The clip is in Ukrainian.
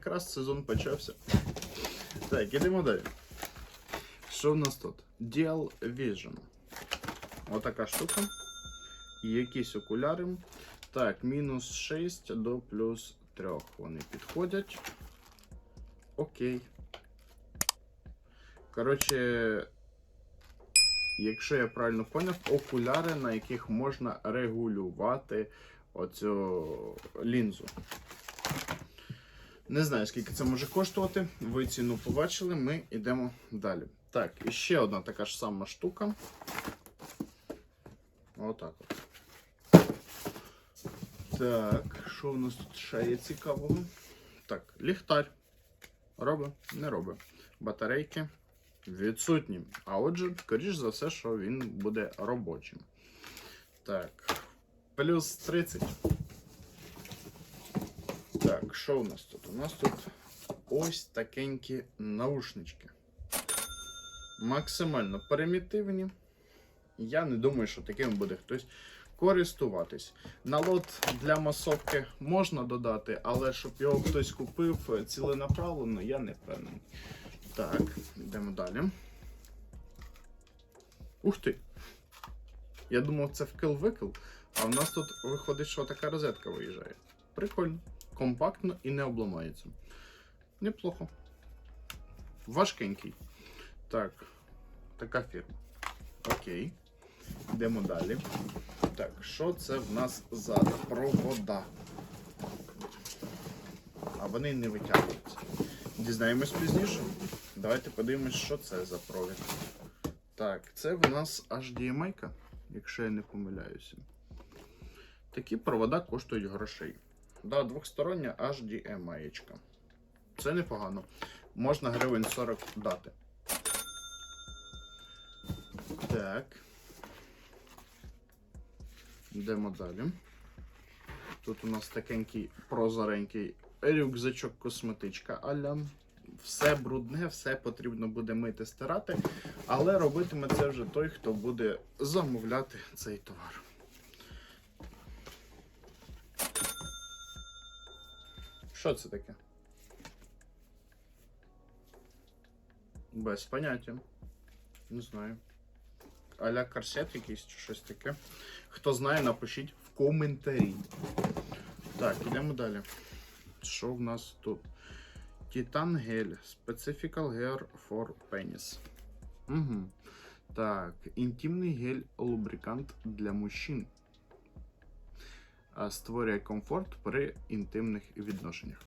Якраз сезон почався. Так, ідемо далі. Що в нас тут? Dual Vision. Отака штука. Якісь окуляри. Так, мінус 6 до плюс 3 вони підходять. Окей. Коротше, якщо я правильно поняв, окуляри, на яких можна регулювати оцю лінзу. Не знаю, скільки це може коштувати. Ви ціну побачили, ми йдемо далі. Так, і ще одна така ж сама штука. Отак от. Так, що в нас тут ще є цікавого? Так, ліхтар. Робить, не робить. Батарейки відсутні. А отже, скоріш за все, що він буде робочим. Так, плюс 30. Так, що у нас тут? У нас тут ось такенькі наушнички. Максимально примітивні. Я не думаю, що таким буде хтось користуватись. Налот для масовки можна додати, але щоб його хтось купив ціленаправленно, я не впевнений. Так, йдемо далі. Ух ти! Я думав, це вкил-викил, а в нас тут виходить, що така розетка виїжджає. Прикольно, компактно і не обламається. Неплохо. Важкенький. Так, така фірма. Окей. Йдемо далі. Так, що це в нас за провода? А вони не витягуються. Дізнаємось пізніше. Давайте подивимось, що це за провід. Так, це в нас HDMI, якщо я не помиляюся. Такі провода коштують грошей. Да, двохстороння HDMI. Це непогано. Можна гривень 40 дати. Так. Йдемо далі. Тут у нас такенький прозоренький рюкзачок косметичка аля. Все брудне, все потрібно буде мити, стирати, але робитиме це вже той, хто буде замовляти цей товар. Що це таке? Без поняття. Не знаю. Аля корсет якийсь чи щось таке. Хто знає, напишіть в коментарі. Так, ідемо далі. Що в нас тут? Titan Gel. Specifical Hair for Penis. Угу. Так, інтимний гель лубрикант для мужчин. А, Створює комфорт при інтимних відношеннях.